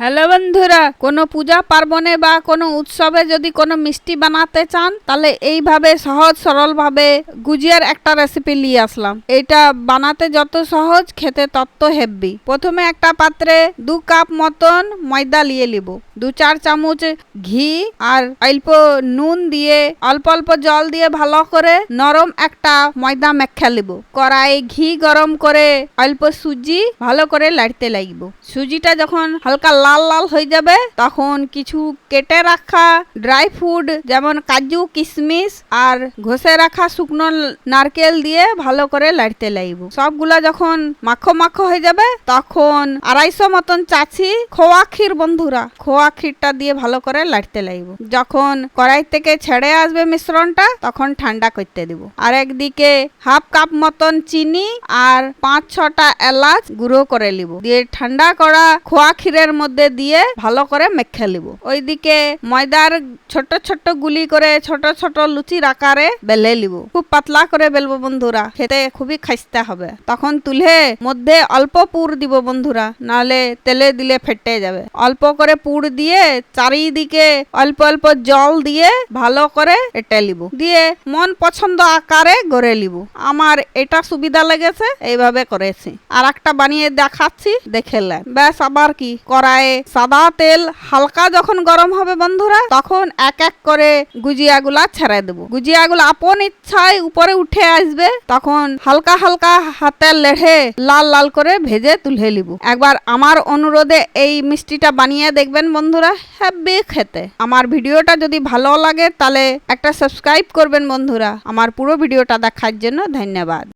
Hello বন্ধুরা, কোনো পূজা পার্বণে বা কোনো উৎসবে যদি কোনো মিষ্টি বানাতে চান, তাহলে এইভাবে সহজ সরলভাবে গুজিয়ার একটা রেসিপি নিয়ে আসলাম। এটা বানাতে যত সহজ, খেতে তত হেভি প্রথমে একটা পাত্রে দু কাপ মতন ময়দা নিয়ে নিব। দু চার চামচ ঘি আর অল্প নুন দিয়ে, অল্প অল্প জল দিয়ে ভালো করে নরম একটা ময়দা মেখে নিব। কড়াই ঘি গরম করে অল্প সুজি ভালো করে লাড়তে লাগবে। সুজিটা যখন হালকা লাল লাল হয়ে যাবে, তখন কিছু কেটে রাখা ড্রাই ফ্রুট যেমন কাজু কিশমিশ আর ঘষে রাখা শুকনো নারকেল দিয়ে ভালো করে লাড়তে লাগবে। সবগুলা যখন মাখো মাখো হয়ে যাবে, তখন আড়াইশো মতন চাছি খোয়া ক্ষীর বন্ধুরা, খোয়া ক্ষীরটা দিয়ে ভালো করে লাড়তে লাগবে। যখন কড়াই থেকে ছেড়ে আসবে মিশ্রণটা, তখন ঠান্ডা করতে দিব। আর একদিকে হাফ কাপ মতন চিনি আর পাঁচ ছটা এলাচ গুঁড়ো করে লিব দিয়ে ঠান্ডা করা খোয়া ক্ষীরের মধ্যে দিয়ে ভালো করে মেখে লিব ওইদিকে ময়দার ছোট ছোট গুলি করে ছোট ছোট লুচির আকারে বেলে লিব খুব পাতলা করে বেলবো বন্ধুরা, খেতে খুবই খাইতে হবে। তখন তুলে মধ্যে অল্প পুর দিব বন্ধুরা নাহলে তেলে দিলে ফেটে যাবে। অল্প করে পুর দিয়ে চারিদিকে অল্প অল্প জল দিয়ে ভালো করে এটে লিব দিয়ে মন পছন্দ আকারে গড়ে লিব আমার এটা সুবিধা লেগেছে, এইভাবে করেছি। আর একটা বানিয়ে দেখাচ্ছি, দেখে। ব্যাস, আবার কি কড়াইয়ে সাদা তেল হালকা যখন গরম হবে বন্ধুরা, তখন এক এক করে গুজিয়াগুলা ছেড়ে দেবো। গুজিয়াগুলো আপন ইচ্ছায় উপরে উঠে আসবে, তখন হালকা হালকা হাতে লেড়ে লাল লাল করে ভেজে তুলে নিব। একবার আমার অনুরোধে এই মিষ্টিটা বানিয়ে দেখবেন বন্ধুরা হ্যাপি খেতে। আমার ভিডিওটা যদি ভালো লাগে, তাহলে একটা সাবস্ক্রাইব করবেন বন্ধুরা। আমার পুরো ভিডিওটা দেখার জন্য ধন্যবাদ।